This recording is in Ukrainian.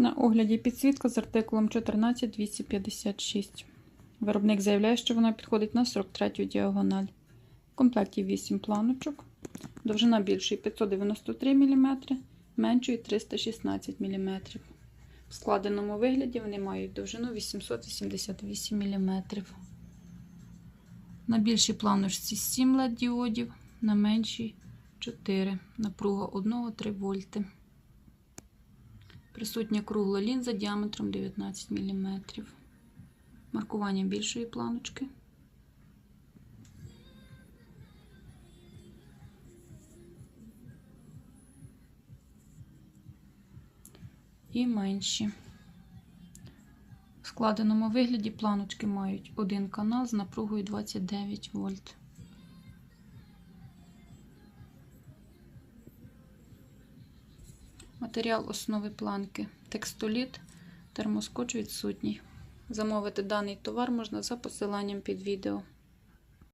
На огляді підсвітка з артикулом 14256. Виробник заявляє, що вона підходить на 43 діагональ. В комплекті 8 планочок. Довжина більшої 593 мм, меншої 316 мм. В складеному вигляді вони мають довжину 888 мм. На більшій планочці 7 LED діодів, на меншій 4. Напруга 1-3 вольти. Присутня кругла лінза діаметром 19 мм. Маркування більшої планочки. І менші. В складеному вигляді планочки мають один канал з напругою 29 вольт. Матеріал основи планки текстоліт, термоскоч відсутній. Замовити даний товар можна за посиланням під відео.